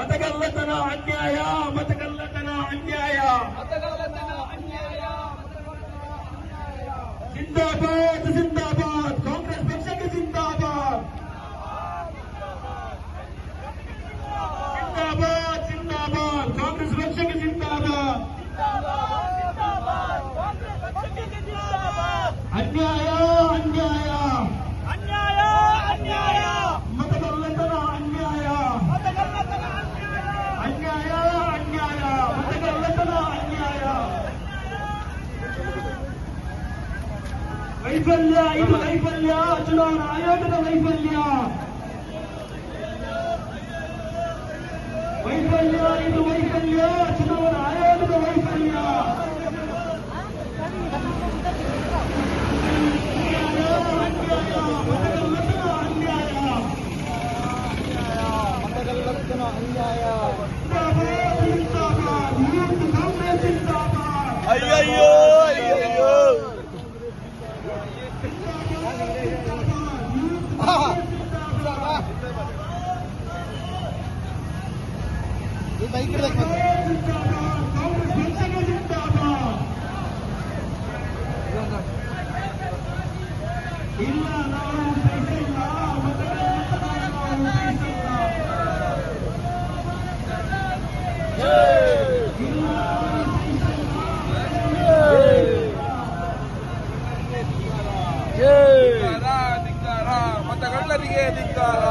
متقلتنا అన్యాయ మతగల్లతన అన్యాయ జిందాబాద్ జిందాబాద్ కాంగ్రెస్ పక్షకి జిందాబాద్ జిందాబాద్ జిందాబాద్ కాంగ్రెస్ పక్షకి జిందాబాద్ అన్యాయ అన్యాయ ವೈಫಲ್ಯ ಇದು ವೈಫಲ್ಯ ಚುನಾವಣಾ ಆಯೋಗದ ವೈಫಲ್ಯ ವೈಫಲ್ಯ ಇದು ವೈಫಲ್ಯ ಚುನಾವಣಾ ಆಯೋಗದ ವೈಫಲ್ಯ ಮತಗಲ್ಲತನ ಅನ್ಯಾಯ ಕಾಂಗ್ರೆಸ್ ಜಿಂದಾಬಾದ್ ಅಯ್ಯಯ್ಯೋ ಅಯ್ಯಯ್ಯೋ ಇಲ್ಲ ನಾವು ಉಪಯೋಗಿಸಿಲ್ಲ ಮತಗಳನ್ನು ನಾವು ಉಪಯೋಗಿಸಿಲ್ಲ ಧಿಕ್ಕಾರ ಧಿಕ್ಕಾರ ಮತಗಳ್ಳರಿಗೆ ಧಿಕ್ಕಾರ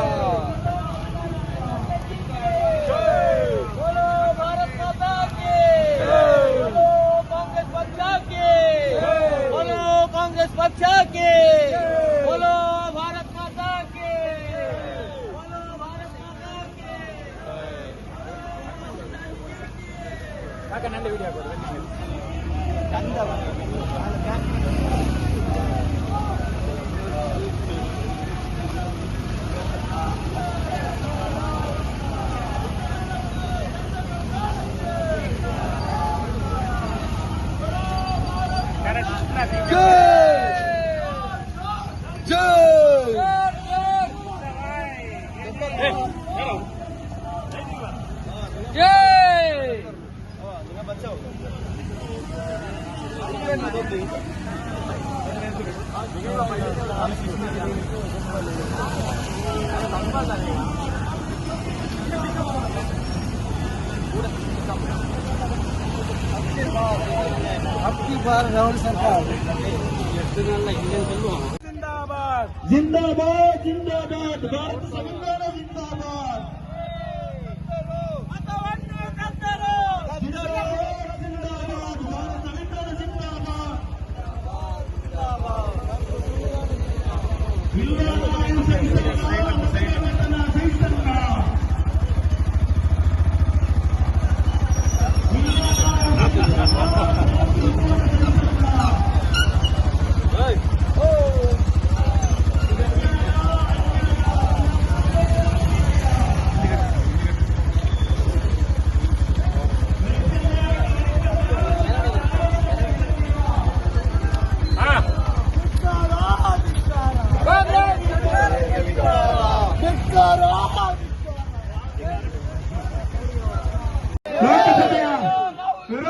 ನಂದು ವಿಡಿಯೋ ಕೊಡು ಜೈ आपकी बार जिंदाबाद। जिंदाबाद जिंदाबाद। भारत संविधान जिंदाबाद।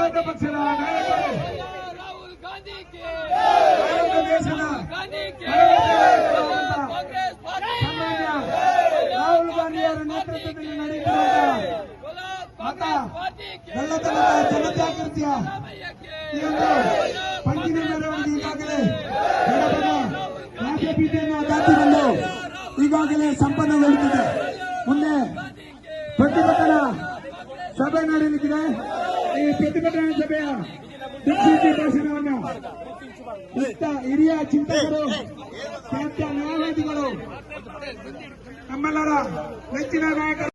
ವಿರೋಧ ಪಕ್ಷದ ನಾಯಕರು ಭಾರತ ದೇಶದ ರಾಹುಲ್ ಗಾಂಧಿಯವರ ನೇತೃತ್ವದಲ್ಲಿ ನಡೆಯುತ್ತಿರುವ ಮತ ಗಲ್ಲತನದ ಜನಜಾಗೃತಿಯ ಈ ಒಂದು ಪಂಚಿನ ಮೆರವಣಿಗೆ ಈಗಾಗಲೇ ರಾಜ್ಯ ರಾಷ್ಟ್ರಪೀಠೆಯನ್ನು ದಾಟಿಕೊಂಡು ಈಗಾಗಲೇ ಸಂಪನ್ನಗೊಳ್ಳುತ್ತಿದೆ. ಮುಂದೆ ಪ್ರತಿಭಟನಾ ಸಭೆ ನಡೆಯಲಿಕ್ಕಿದೆ. ಈ ಪ್ರತಿಭಟನಾ ಸಭೆಯ ದಿಕ್ಸೂಚಿ ಭಾಷಣವನ್ನು ಉತ್ತ ಹಿರಿಯ ಚಿಂತಕರು ಖ್ಯಾತ ನ್ಯಾಯವಾದಿಗಳು ನಮ್ಮೆಲ್ಲರ ನೆಚ್ಚಿನ ನಾಯಕರು